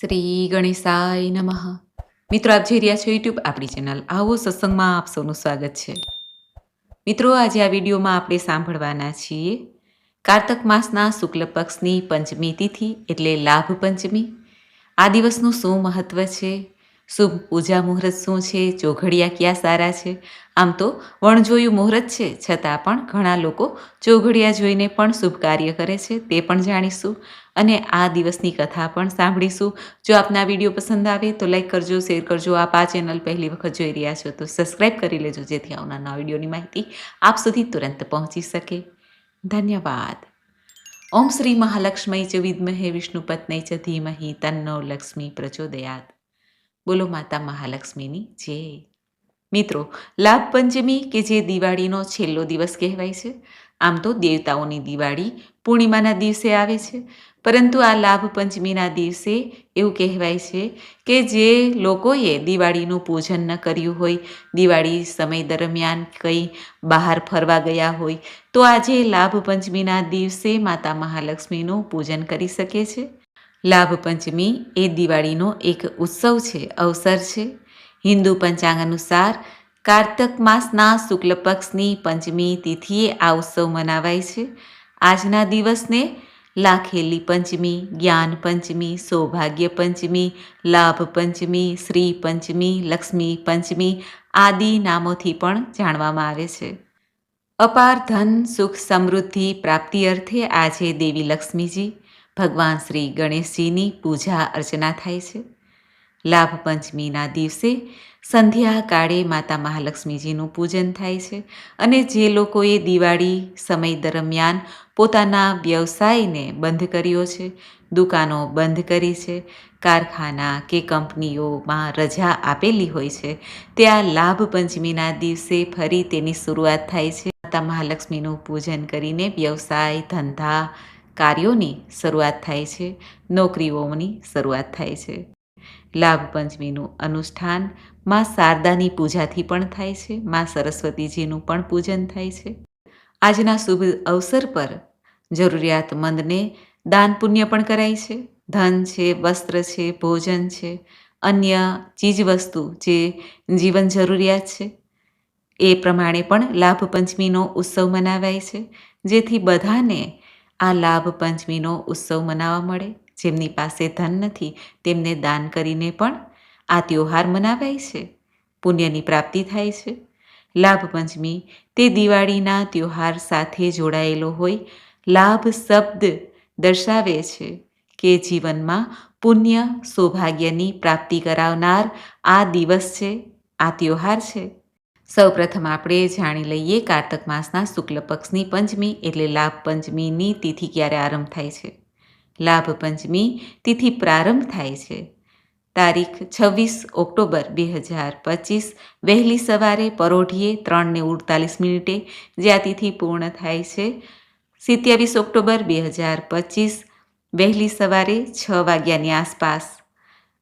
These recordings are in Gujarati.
શ્રી ગણેશાય નમઃ. મિત્રો, આપ જોઈ રહ્યા છો યુટ્યુબ આપણી ચેનલ. આવો સત્સંગમાં આપ સૌનું સ્વાગત છે. મિત્રો, આજે આ વિડીયોમાં આપણે સાંભળવાના છીએ, કારતક માસના શુક્લ પક્ષની પંચમી તિથિ એટલે લાભ પંચમી. આ દિવસનું શું મહત્વ છે? શુભ પૂજા મુહૂર્ત શું છે? ચોઘડિયા ક્યાં સારા છે? આમ તો વણજોયું મુહૂર્ત છે, છતાં પણ ઘણા લોકો ચોઘડિયા જોઈને પણ શુભ કાર્ય કરે છે, તે પણ જાણીશું. અને આ દિવસની કથા પણ સાંભળીશું. જો આપના વીડિયો પસંદ આવે તો લાઈક કરજો, શેર કરજો. આપ આ ચેનલ પહેલી વખત જોઈ રહ્યા છો તો સબસ્ક્રાઈબ કરી લેજો, જેથી આવનારના વિડીયોની માહિતી આપ સુધી તુરંત પહોંચી શકે. ધન્યવાદ. ઓમ શ્રી મહાલક્ષ્મી ચ વિદ્મહે વિષ્ણુપત્નય ચ ધીમહી તન્નો લક્ષ્મી પ્રચોદયાત. બોલો માતા મહાલક્ષ્મીની જય મિત્રો લાભ પંચમી કે જે દિવાળીનો છેલ્લો દિવસ કહેવાય છે, આમ તો દેવતાઓની દિવાળી પૂર્ણિમાના દિવસે આવે છે, પરંતુ આ લાભ પંચમીના દિવસે એવું કહેવાય છે કે જે લોકોએ દિવાળીનું પૂજન ન કર્યું હોય, દિવાળી સમય દરમિયાન કંઈ બહાર ફરવા ગયા હોય, તો આજે લાભ પંચમીના દિવસે માતા મહાલક્ષ્મીનું પૂજન કરી શકે છે. લાભ પંચમી એ દિવાળીનો એક ઉત્સવ છે, અવસર છે. હિન્દુ પંચાંગ અનુસાર કાર્તક માસના શુક્લ પક્ષની પંચમી તિથિએ આ ઉત્સવ મનાવાય છે. આજના દિવસને લાખેલી પંચમી, જ્ઞાન પંચમી, સૌભાગ્ય પંચમી, લાભ પંચમી, શ્રી પંચમી, લક્ષ્મી પંચમી આદિ નામોથી પણ જાણવામાં આવે છે. અપાર ધન, સુખ સમૃદ્ધિ પ્રાપ્તિ અર્થે આજે દેવી લક્ષ્મીજી ભગવાન શ્રી ગણેશજીની પૂજા અર્ચના થાય છે. લાભ પંચમીના દિવસે સંધ્યા કાળે માતા મહાલક્ષ્મીજીનું પૂજન થાય છે અને જે લોકોએ દિવાળી સમય દરમિયાન પોતાના વ્યવસાયને બંધ કર્યો છે, દુકાનો બંધ કરી છે, કારખાના કે કંપનીઓમાં રજા આપેલી હોય છે, ત્યાં લાભ પંચમીના દિવસે ફરી તેની શરૂઆત થાય છે. માતા મહાલક્ષ્મીનું પૂજન કરીને વ્યવસાય ધંધા કાર્યોની શરૂઆત થાય છે, નોકરીઓની શરૂઆત થાય છે. લાભ પંચમીનું અનુષ્ઠાનમાં શારદાની પૂજાથી પણ થાય છે, માં સરસ્વતીજીનું પણ પૂજન થાય છે. આજના શુભ અવસર પર જરૂરિયાતમંદને દાન પુણ્ય પણ કરાય છે. ધન છે, વસ્ત્ર છે, ભોજન છે, અન્ય ચીજવસ્તુ જે જીવન જરૂરિયાત છે. એ પ્રમાણે પણ લાભ પંચમીનો ઉત્સવ મનાવાય છે, જેથી બધાને આ લાભ પંચમીનો ઉત્સવ મનાવવા મળે. જેમની પાસે ધન નથી, તેમને દાન કરીને પણ આ તહેવાર મનાવાય છે. પુણ્યની પ્રાપ્તિ થાય છે. લાભ પંચમી, તે દિવાળીના તહેવાર સાથે જોડાયેલો હોય, લાભ શબ્દ દર્શાવે છે કે જીવનમાં પુણ્ય, સૌભાગ્યની પ્રાપ્તિ કરાવનાર આ દિવસ છે, આ તહેવાર છે. સૌપ્રથમ આપણે જાણી લઈએ કારતક માસના શુક્લ પક્ષની પંચમી એટલે લાભ પંચમીની તિથિ ક્યારે આરંભ થાય છે. લાભ પંચમી તિથિ પ્રારંભ થાય છે. તારીખ છવ્વીસ ઓક્ટોબર બે હજાર પચીસ, વહેલી સવારે પરોઢીએ ત્રણને ઉડતાલીસ મિનિટે જે આ તિથિ પૂર્ણ થાય છે. સિત્યાવીસ ઓક્ટોબર બે હજાર પચીસ, વહેલી સવારે છ વાગ્યાની આસપાસ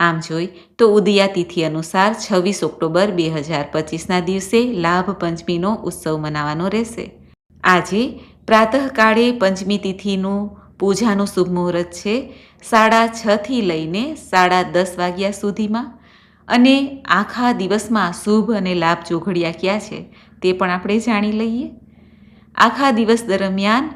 આમ જોઈ તો ઉદયા તિથિ અનુસાર છવ્વીસ ઓક્ટોબર બે હજાર પચીસના દિવસે લાભ પંચમીનો ઉત્સવ મનાવવાનો રહેશે. આજે પ્રાતઃકાળે પંચમી તિથિનું પૂજાનું શુભ મુહૂર્ત છે, સાડા છથી લઈને સાડા દસ વાગ્યા સુધીમાં. અને આખા દિવસમાં શુભ અને લાભ જોઘડિયા ક્યાં છે તે પણ આપણે જાણી લઈએ. આખા દિવસ દરમિયાન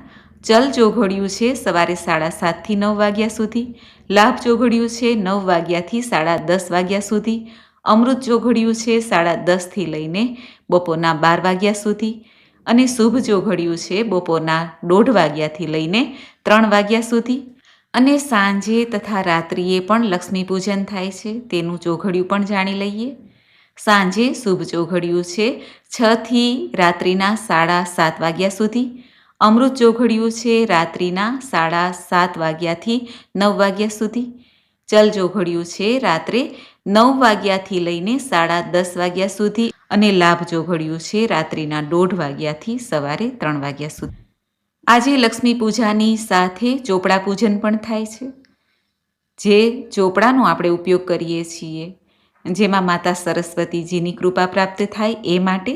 ચલ જોઘડિયું છે સવારે સાડા સાતથી નવ વાગ્યા સુધી, લાભ જોઘડિયું છે નવ વાગ્યાથી સાડા દસ વાગ્યા સુધી, અમૃત જોઘડિયું છે સાડા દસથી લઈને બપોરના બાર વાગ્યા સુધી અને શુભ જોઘડિયું છે બપોરના દોઢ વાગ્યાથી લઈને ત્રણ વાગ્યા સુધી. અને સાંજે તથા રાત્રિએ પણ લક્ષ્મી પૂજન થાય છે, તેનું જોઘડિયું પણ જાણી લઈએ. સાંજે શુભ ચોઘડિયું છે છથી રાત્રિના સાડા સાત વાગ્યા સુધી અમૃત જોઘડિયું છે રાત્રિના સાડા સાત વાગ્યાથી નવ વાગ્યા સુધી. ચલ જોઘડિયું છે રાત્રે નવ વાગ્યાથી લઈને સાડા દસ વાગ્યા સુધી અને લાભ જોઘડિયું છે રાત્રિના દોઢ વાગ્યાથી સવારે ત્રણ વાગ્યા સુધી. આજે લક્ષ્મી પૂજાની સાથે ચોપડા પૂજન પણ થાય છે. જે ચોપડાનો આપણે ઉપયોગ કરીએ છીએ, જેમાં માતા સરસ્વતીજીની કૃપા પ્રાપ્ત થાય એ માટે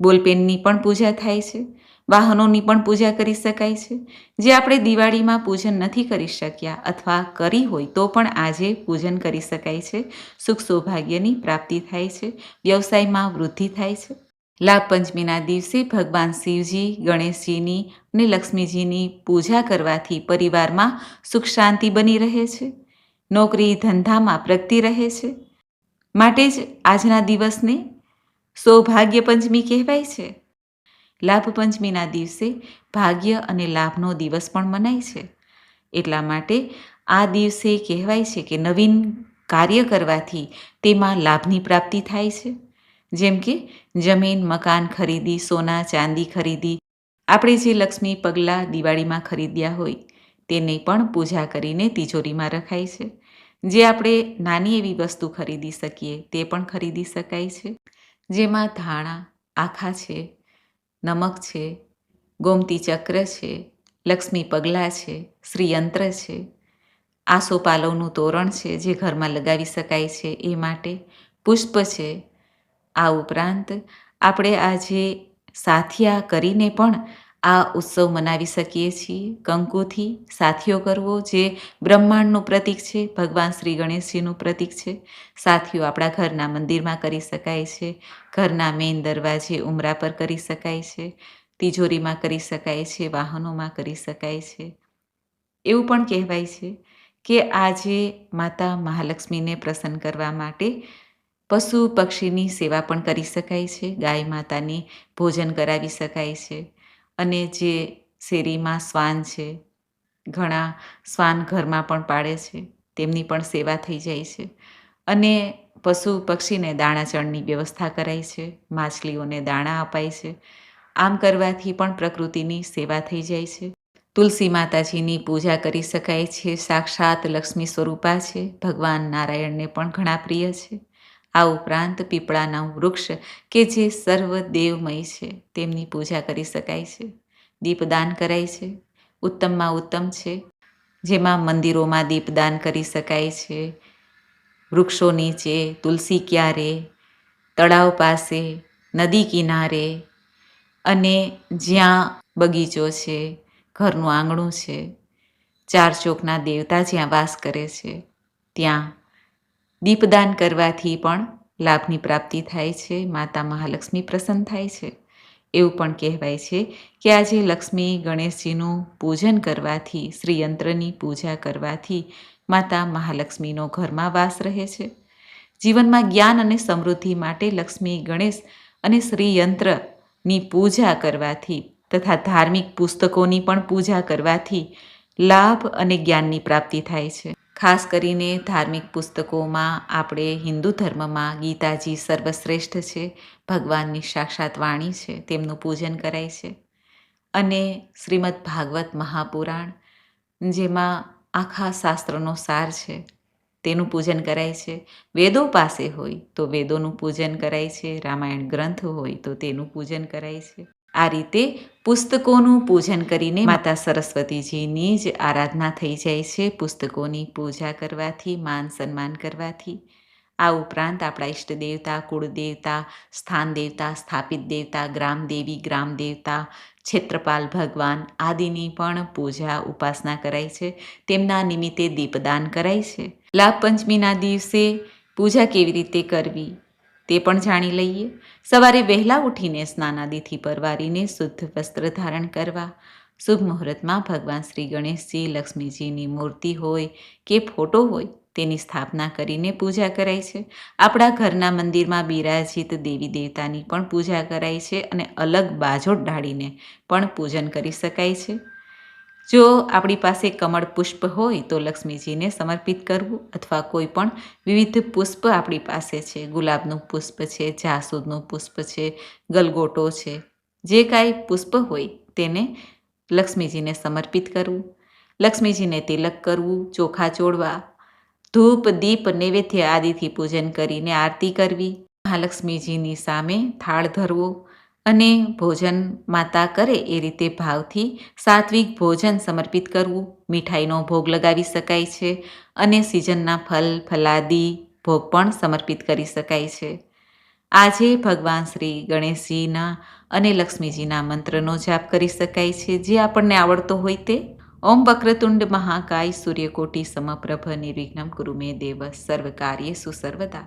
બોલપેનની પણ પૂજા થાય છે. વાહનોની પણ પૂજા કરી શકાય છે. જે આપણે દિવાળીમાં પૂજન નથી કરી શક્યા અથવા કરી હોય તો પણ આજે પૂજન કરી શકાય છે. સુખ સૌભાગ્યની પ્રાપ્તિ થાય છે. વ્યવસાયમાં વૃદ્ધિ થાય છે. લાભ પંચમીના દિવસે ભગવાન શિવજી, ગણેશજીની અને લક્ષ્મીજીની પૂજા કરવાથી પરિવારમાં સુખ શાંતિ બની રહે છે. નોકરી ધંધામાં પ્રગતિ રહે છે. માટે જ આજના દિવસને સૌભાગ્ય પંચમી કહેવાય છે. લાભ પંચમીના દિવસે ભાગ્ય અને લાભનો દિવસ પણ મનાય છે. એટલા માટે આ દિવસે કહેવાય છે કે નવીન કાર્ય કરવાથી તેમાં લાભની પ્રાપ્તિ થાય છે. જેમ કે જમીન, મકાન ખરીદી, સોના, ચાંદી ખરીદી, આપણે જે લક્ષ્મી પગલાં દિવાળીમાં ખરીદ્યા હોય તેની પણ પૂજા કરીને તિજોરીમાં રખાય છે. જે આપણે નાની એવી વસ્તુ ખરીદી શકીએ તે પણ ખરીદી શકાય છે. જેમાં ધાણા, આખા છે નમક છે, ગોમતી ચક્ર છે, લક્ષ્મી પગલાં છે, શ્રીયંત્ર છે. આસોપાલવનું તોરણ છે જે ઘરમાં લગાવી શકાય છે એ માટે પુષ્પ છે. આ ઉપરાંત આપણે આજે સાથિયા કરીને પણ આ ઉત્સવ મનાવી શકીએ છીએ. કંકુથી સાથીઓ કરવો જે બ્રહ્માંડનું પ્રતીક છે, ભગવાન શ્રી ગણેશજીનું પ્રતીક છે. સાથીઓ આપણા ઘરના મંદિરમાં કરી શકાય છે. ઘરના મેઇન દરવાજે ઉમરા પર કરી શકાય છે. તિજોરીમાં કરી શકાય છે, વાહનોમાં કરી શકાય છે. એવું પણ કહેવાય છે કે આજે માતા મહાલક્ષ્મીને પ્રસન્ન કરવા માટે પશુ પક્ષીની સેવા પણ કરી શકાય છે. ગાય માતાની ભોજન કરાવી શકાય છે. અને જે શેરીમાં શ્વાન છે, ઘણા શ્વાન ઘરમાં પણ પાડે છે, તેમની પણ સેવા થઈ જાય છે. અને પશુ પક્ષીને દાણા ચણની વ્યવસ્થા કરાય છે, માછલીઓને દાણા અપાય છે. આમ કરવાથી પણ પ્રકૃતિની સેવા થઈ જાય છે. તુલસી માતાજીની પૂજા કરી શકાય છે, સાક્ષાત લક્ષ્મી સ્વરૂપા છે, ભગવાન નારાયણને પણ ઘણા પ્રિય છે. આ ઉપરાંત પીપળાના વૃક્ષ કે જે સર્વ દેવમય છે, તેમની પૂજા કરી શકાય છે. દીપદાન કરાય છે. ઉત્તમમાં ઉત્તમ છે. જેમાં મંદિરોમાં દીપદાન કરી શકાય છે. વૃક્ષો નીચે, તુલસી ક્યારે, તળાવ પાસે, નદી કિનારે અને જ્યાં બગીચો છે, ઘરનું આંગણું છે. ચાર ચોકના દેવતા જ્યાં વાસ કરે છે, ત્યાં દીપદાન કરવાથી પણ લાભની પ્રાપ્તિ થાય છે, માતા મહાલક્ષ્મી પ્રસન્ન થાય છે. એવું પણ કહેવાય છે કે આજે લક્ષ્મી ગણેશજીનું પૂજન કરવાથી, શ્રીયંત્રની પૂજા કરવાથી માતા મહાલક્ષ્મીનો ઘરમાં વાસ રહે છે. જીવનમાં જ્ઞાન અને સમૃદ્ધિ માટે લક્ષ્મી ગણેશ અને શ્રીયંત્રની પૂજા કરવાથી તથા ધાર્મિક પુસ્તકોની પણ પૂજા કરવાથી લાભ અને જ્ઞાનની પ્રાપ્તિ થાય છે. ખાસ કરીને ધાર્મિક પુસ્તકોમાં આપણે હિન્દુ ધર્મમાં ગીતાજી સર્વશ્રેષ્ઠ છે, ભગવાનની સાક્ષાત વાણી છે, તેમનું પૂજન કરાય છે. અને શ્રીમદ ભાગવત મહાપુરાણ, જેમાં આખા શાસ્ત્રનો સાર છે, તેનું પૂજન કરાય છે. વેદો પાસે હોય તો વેદોનું પૂજન કરાય છે, રામાયણ ગ્રંથ હોય તો તેનું પૂજન કરાય છે. આ રીતે પુસ્તકોનું પૂજન કરીને માતા સરસ્વતીજીની જ આરાધના થઈ જાય છે પુસ્તકોની પૂજા કરવાથી, માન સન્માન કરવાથી. આ ઉપરાંત આપણા ઈષ્ટ દેવતા કુળદેવતા સ્થાન દેવતા સ્થાપિત દેવતા ગ્રામ દેવી ગ્રામ દેવતા ક્ષેત્રપાલ ભગવાન આદિની પણ પૂજા ઉપાસના કરાય છે. તેમના નિમિત્તે દીપદાન કરાય છે. લાભ પંચમીના દિવસે પૂજા કેવી રીતે કરવી? તે પણ જાણી લઈએ. સવારે વહેલા ઉઠીને સ્નાનાદિથી પરવારીને શુદ્ધ વસ્ત્ર ધારણ કરવા. શુભ મુહૂર્તમાં ભગવાન શ્રી ગણેશજી, લક્ષ્મીજીની મૂર્તિ હોય કે ફોટો હોય તેની સ્થાપના કરીને પૂજા કરાય છે. આપણા ઘરના મંદિરમાં બિરાજિત દેવી દેવતાની પણ પૂજા કરાય છે અને અલગ બાજોટ ઢાળીને પણ પૂજન કરી શકાય છે. જો આપણી પાસે કમળ પુષ્પ હોય તો લક્ષ્મીજીને સમર્પિત કરવું અથવા કોઈ પણ વિવિધ પુષ્પ આપણી પાસે છે. ગુલાબનું પુષ્પ છે, જાસૂદનું પુષ્પ છે, ગલગોટો છે. જે કાંઈ પુષ્પ હોય તેને લક્ષ્મીજીને સમર્પિત કરવું. લક્ષ્મીજીને તિલક કરવું, ચોખા ચોળવા, ધૂપ, દીપ, નૈવેદ્ય આદિથી પૂજન કરીને આરતી કરવી. મહાલક્ષ્મીજીની સામે થાળ ધરવો. અને ભોજન માતા કરે એ રીતે ભાવથી સાત્વિક ભોજન સમર્પિત કરવું. મીઠાઈનો ભોગ લગાવી શકાય છે અને સિઝનના ફલ, ફલાદી ભોગ પણ સમર્પિત કરી શકાય છે. આજે ભગવાન શ્રી ગણેશજીના અને લક્ષ્મીજીના મંત્રનો જાપ કરી શકાય છે. જે આપણને આવડતો હોય તે. ઓમ વક્રતુંડ મહાકાય સૂર્યકોટી સમપ્રભ નિર્વિઘ્નમ ગુરુમે દેવ સર્વ સુસર્વદા સર્વદા.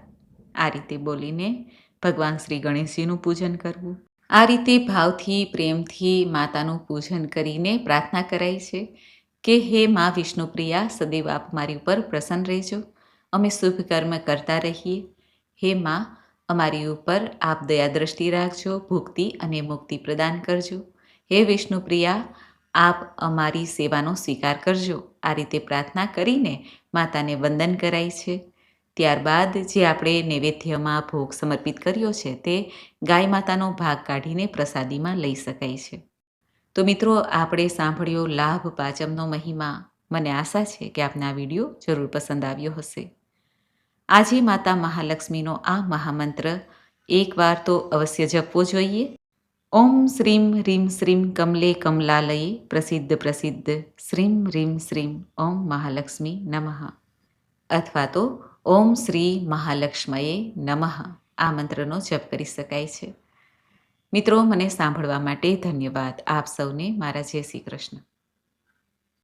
આ રીતે બોલીને ભગવાન શ્રી ગણેશજીનું પૂજન કરવું. આ રીતે ભાવથી, પ્રેમથી માતાનું પૂજન કરીને પ્રાર્થના કરાય છે કે હે મા વિષ્ણુપ્રિયા, સદૈવ આપ મારી ઉપર પ્રસન્ન રહેજો. અમે શુભ કર્મ કરતા રહીએ. હે મા, અમારી ઉપર આપ દયા દ્રષ્ટિ રાખજો, ભુક્તિ અને મુક્તિ પ્રદાન કરજો. હે વિષ્ણુપ્રિયા, આપ અમારી સેવાનો સ્વીકાર કરજો. આ રીતે પ્રાર્થના કરીને માતાને વંદન કરાય છે. ત્યારબાદ જે આપણે નૈવેદ્યમાં ભોગ સમર્પિત કર્યો છે તે ગાય માતાનો ભાગ કાઢીને પ્રસાદીમાં લઈ શકાય છે. તો મિત્રો, આપણે સાંભળ્યો લાભ પાચમનો મહિમા. મને આશા છે કે આપને આ વીડિયો જરૂર પસંદ આવ્યો હશે. આજે માતા મહાલક્ષ્મીનો આ મહામંત્ર એકવાર તો અવશ્ય જપવો જોઈએ. ઓમ શ્રીમ રીમ શ્રીમ કમલે કમલાલયે પ્રસિદ્ધ પ્રસિદ્ધ શ્રીમ રીમ શ્રીમ ઓમ મહાલક્ષ્મી નમઃ. અથવા તો ઓમ શ્રી મહાલક્ષ્મયે નમઃ આ મંત્રનો જપ કરી શકાય છે. મિત્રો, મને સાંભળવા માટે ધન્યવાદ. આપ સૌને મારા જય શ્રી કૃષ્ણ.